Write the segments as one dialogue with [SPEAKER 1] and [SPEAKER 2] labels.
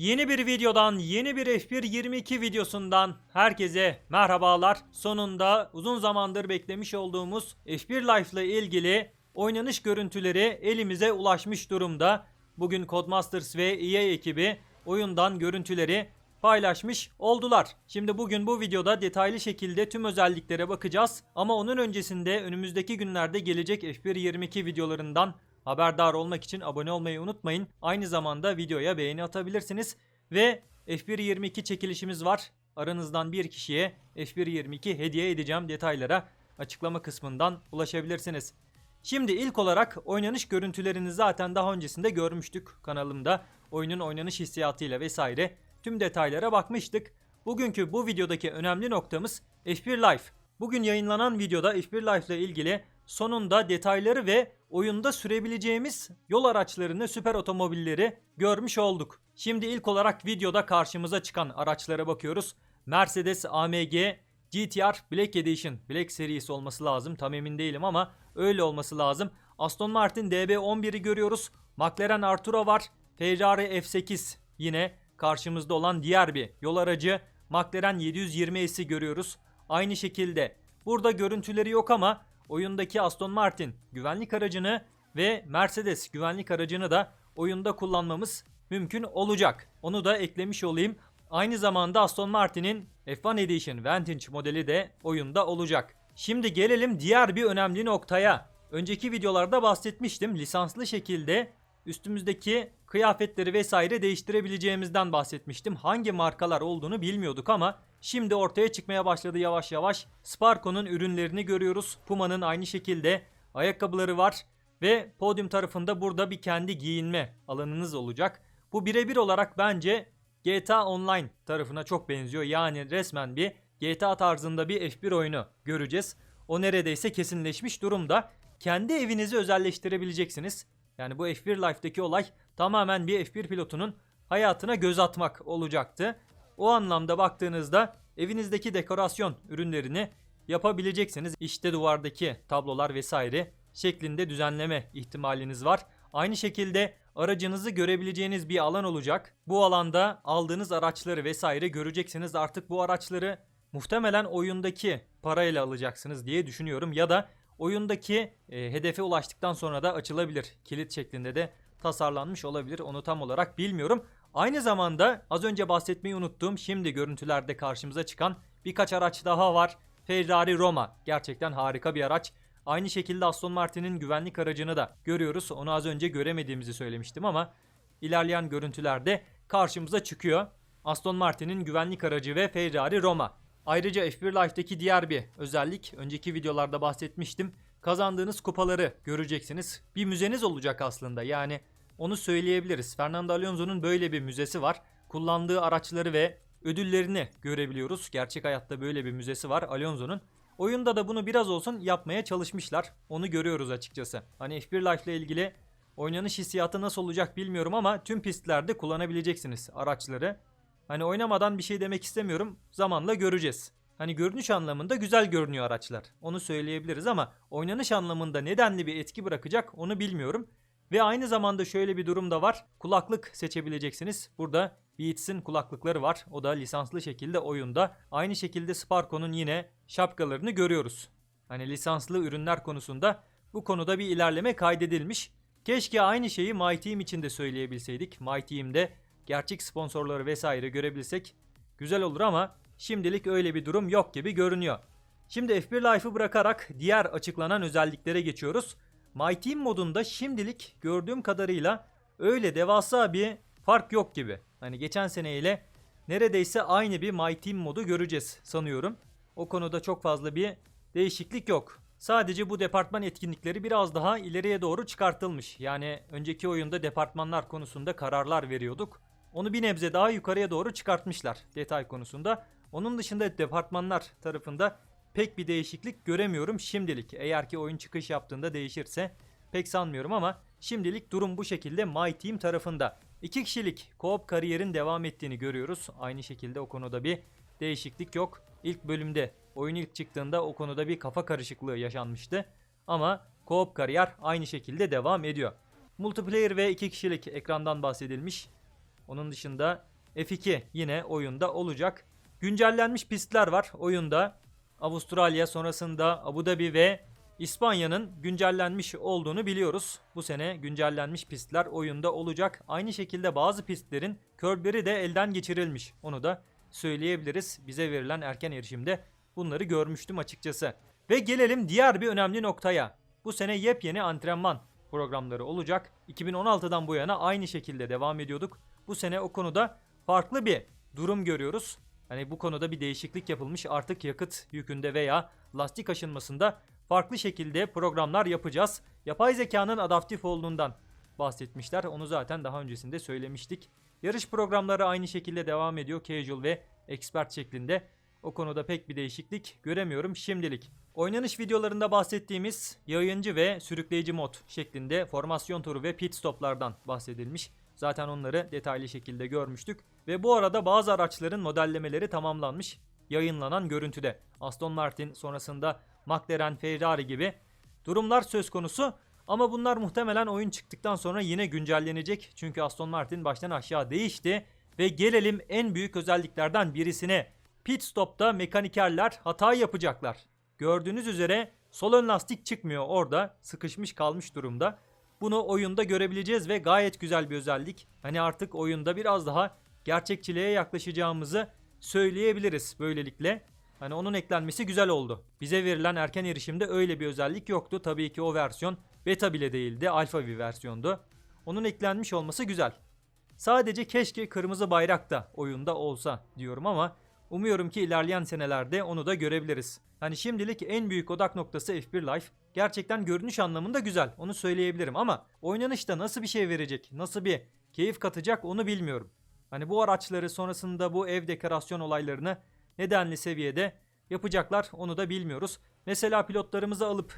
[SPEAKER 1] Yeni bir videodan, yeni bir F1 22 videosundan herkese merhabalar. Sonunda uzun zamandır beklemiş olduğumuz F1 Life ile ilgili oynanış görüntüleri elimize ulaşmış durumda. Bugün Codemasters ve EA ekibi oyundan görüntüleri paylaşmış oldular. Şimdi bugün bu videoda detaylı şekilde tüm özelliklere bakacağız. Ama onun öncesinde önümüzdeki günlerde gelecek F1 22 videolarından Haberdar olmak için abone olmayı unutmayın. Aynı zamanda videoya beğeni atabilirsiniz. Ve F1 22 çekilişimiz var. Aranızdan bir kişiye F1 22 hediye edeceğim. Detaylara açıklama kısmından ulaşabilirsiniz. Şimdi ilk olarak oynanış görüntülerini zaten daha öncesinde görmüştük kanalımda. Oyunun oynanış hissiyatıyla vesaire tüm detaylara bakmıştık. Bugünkü bu videodaki önemli noktamız F1 Life. Bugün yayınlanan videoda F1 Life ile ilgili sonunda detayları ve oyunda sürebileceğimiz yol araçlarını, süper otomobilleri görmüş olduk. Şimdi ilk olarak videoda karşımıza çıkan araçlara bakıyoruz. Mercedes AMG GTR Black Edition, Black serisi olması lazım. Tam emin değilim ama öyle olması lazım. Aston Martin DB11'i görüyoruz. McLaren Artura var. Ferrari F8 yine karşımızda olan diğer bir yol aracı. McLaren 720S'i görüyoruz. Aynı şekilde burada görüntüleri yok ama oyundaki Aston Martin güvenlik aracını ve Mercedes güvenlik aracını da oyunda kullanmamız mümkün olacak. Onu da eklemiş olayım. Aynı zamanda Aston Martin'in F1 Edition Vantage modeli de oyunda olacak. Şimdi gelelim diğer bir önemli noktaya. Önceki videolarda bahsetmiştim. Lisanslı şekilde üstümüzdeki kıyafetleri vesaire değiştirebileceğimizden bahsetmiştim. Hangi markalar olduğunu bilmiyorduk ama şimdi ortaya çıkmaya başladı yavaş yavaş. Sparco'nun ürünlerini görüyoruz. Puma'nın aynı şekilde ayakkabıları var ve podyum tarafında burada bir kendi giyinme alanınız olacak. Bu birebir olarak bence GTA Online tarafına çok benziyor. Yani resmen bir GTA tarzında bir F1 oyunu göreceğiz. O neredeyse kesinleşmiş durumda. Kendi evinizi özelleştirebileceksiniz. Yani bu F1 Life'daki olay tamamen bir F1 pilotunun hayatına göz atmak olacaktı. O anlamda baktığınızda evinizdeki dekorasyon ürünlerini yapabileceksiniz. İşte duvardaki tablolar vesaire şeklinde düzenleme ihtimaliniz var. Aynı şekilde aracınızı görebileceğiniz bir alan olacak. Bu alanda aldığınız araçları vesaire göreceksiniz. Artık bu araçları muhtemelen oyundaki parayla alacaksınız diye düşünüyorum. Ya da oyundaki e, hedefe ulaştıktan sonra da açılabilir. Kilit şeklinde de tasarlanmış olabilir. Onu tam olarak bilmiyorum. Aynı zamanda az önce bahsetmeyi unuttuğum şimdi görüntülerde karşımıza çıkan birkaç araç daha var. Ferrari Roma gerçekten harika bir araç. Aynı şekilde Aston Martin'in güvenlik aracını da görüyoruz. Onu az önce göremediğimizi söylemiştim ama ilerleyen görüntülerde karşımıza çıkıyor. Aston Martin'in güvenlik aracı ve Ferrari Roma. Ayrıca F1 Life'daki diğer bir özellik, önceki videolarda bahsetmiştim. Kazandığınız kupaları göreceksiniz. Bir müzeniz olacak aslında. Yani onu söyleyebiliriz. Fernando Alonso'nun böyle bir müzesi var. Kullandığı araçları ve ödüllerini görebiliyoruz. Gerçek hayatta böyle bir müzesi var Alonso'nun. Oyunda da bunu biraz olsun yapmaya çalışmışlar. Onu görüyoruz açıkçası. Hani F1 Life ile ilgili oynanış hissiyatı nasıl olacak bilmiyorum ama tüm pistlerde kullanabileceksiniz araçları. Hani oynamadan bir şey demek istemiyorum. Zamanla göreceğiz. Hani görünüş anlamında güzel görünüyor araçlar. Onu söyleyebiliriz ama oynanış anlamında nedenli bir etki bırakacak onu bilmiyorum. Ve aynı zamanda şöyle bir durum da var. Kulaklık seçebileceksiniz. Burada Beats'in kulaklıkları var. O da lisanslı şekilde oyunda. Aynı şekilde Sparco'nun yine şapkalarını görüyoruz. Hani lisanslı ürünler konusunda bu konuda bir ilerleme kaydedilmiş. Keşke aynı şeyi My Team için de söyleyebilseydik. My Team'de gerçek sponsorları vesaire görebilsek güzel olur ama şimdilik öyle bir durum yok gibi görünüyor. Şimdi F1 Life'ı bırakarak diğer açıklanan özelliklere geçiyoruz. My Team modunda şimdilik gördüğüm kadarıyla öyle devasa bir fark yok gibi. Hani geçen seneyle neredeyse aynı bir My Team modu göreceğiz sanıyorum. O konuda çok fazla bir değişiklik yok. Sadece bu departman etkinlikleri biraz daha ileriye doğru çıkartılmış. Yani önceki oyunda departmanlar konusunda kararlar veriyorduk. Onu bir nebze daha yukarıya doğru çıkartmışlar detay konusunda. Onun dışında departmanlar tarafında pek bir değişiklik göremiyorum şimdilik. Eğer ki oyun çıkış yaptığında değişirse pek sanmıyorum ama şimdilik durum bu şekilde My Team tarafında. İki kişilik co-op kariyerin devam ettiğini görüyoruz. Aynı şekilde o konuda bir değişiklik yok. İlk bölümde oyun ilk çıktığında o konuda bir kafa karışıklığı yaşanmıştı. Ama co-op kariyer aynı şekilde devam ediyor. Multiplayer ve iki kişilik ekrandan bahsedilmiş. Onun dışında F2 yine oyunda olacak. Güncellenmiş pistler var oyunda. Avustralya sonrasında Abu Dhabi ve İspanya'nın güncellenmiş olduğunu biliyoruz. Bu sene güncellenmiş pistler oyunda olacak. Aynı şekilde bazı pistlerin körberi de elden geçirilmiş. Onu da söyleyebiliriz. Bize verilen erken erişimde bunları görmüştüm açıkçası. Ve gelelim diğer bir önemli noktaya. Bu sene yepyeni antrenman programları olacak. 2016'dan bu yana aynı şekilde devam ediyorduk. Bu sene o konuda farklı bir durum görüyoruz. Hani bu konuda bir değişiklik yapılmış. Artık yakıt yükünde veya lastik aşınmasında farklı şekilde programlar yapacağız. Yapay zekanın adaptif olduğundan bahsetmişler. Onu zaten daha öncesinde söylemiştik. Yarış programları aynı şekilde devam ediyor. Casual ve expert şeklinde. O konuda pek bir değişiklik göremiyorum şimdilik. Oynanış videolarında bahsettiğimiz yayıncı ve sürükleyici mod şeklinde formasyon turu ve pit stoplardan bahsedilmiş. Zaten onları detaylı şekilde görmüştük. Ve bu arada bazı araçların modellemeleri tamamlanmış. Yayınlanan görüntüde. Aston Martin sonrasında McLaren, Ferrari gibi durumlar söz konusu. Ama bunlar muhtemelen oyun çıktıktan sonra yine güncellenecek. Çünkü Aston Martin baştan aşağı değişti. Ve gelelim en büyük özelliklerden birisine. Pit stopta mekanikerler hata yapacaklar. Gördüğünüz üzere sol ön lastik çıkmıyor orada. Sıkışmış kalmış durumda. Bunu oyunda görebileceğiz ve gayet güzel bir özellik. Hani artık oyunda biraz daha gerçekçiliğe yaklaşacağımızı söyleyebiliriz böylelikle. Hani onun eklenmesi güzel oldu. Bize verilen erken erişimde öyle bir özellik yoktu. Tabii ki o versiyon beta bile değildi. Alfa bir versiyondu. Onun eklenmiş olması güzel. Sadece keşke kırmızı bayrak da oyunda olsa diyorum ama umuyorum ki ilerleyen senelerde onu da görebiliriz. Hani şimdilik en büyük odak noktası F1 Life. Gerçekten görünüş anlamında güzel. Onu söyleyebilirim ama oynanışta nasıl bir şey verecek, nasıl bir keyif katacak onu bilmiyorum. Hani bu araçları sonrasında bu ev dekorasyon olaylarını nedenli seviyede yapacaklar onu da bilmiyoruz. Mesela pilotlarımızı alıp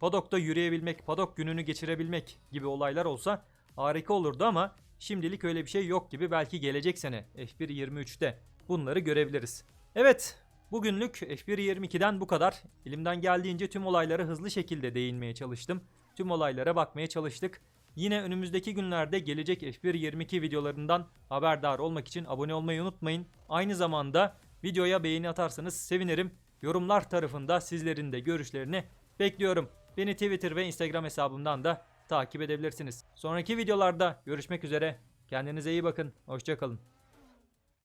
[SPEAKER 1] padokta yürüyebilmek, padok gününü geçirebilmek gibi olaylar olsa harika olurdu ama şimdilik öyle bir şey yok gibi belki gelecek sene F1 23'te bunları görebiliriz. Evet bugünlük F1 22'den bu kadar. Elimden geldiğince tüm olaylara hızlı şekilde değinmeye çalıştım. Tüm olaylara bakmaya çalıştık. Yine önümüzdeki günlerde gelecek F1 22 videolarından haberdar olmak için abone olmayı unutmayın. Aynı zamanda videoya beğeni atarsanız sevinirim. Yorumlar tarafında sizlerin de görüşlerini bekliyorum. Beni Twitter ve Instagram hesabımdan da takip edebilirsiniz. Sonraki videolarda görüşmek üzere. Kendinize iyi bakın. Hoşçakalın.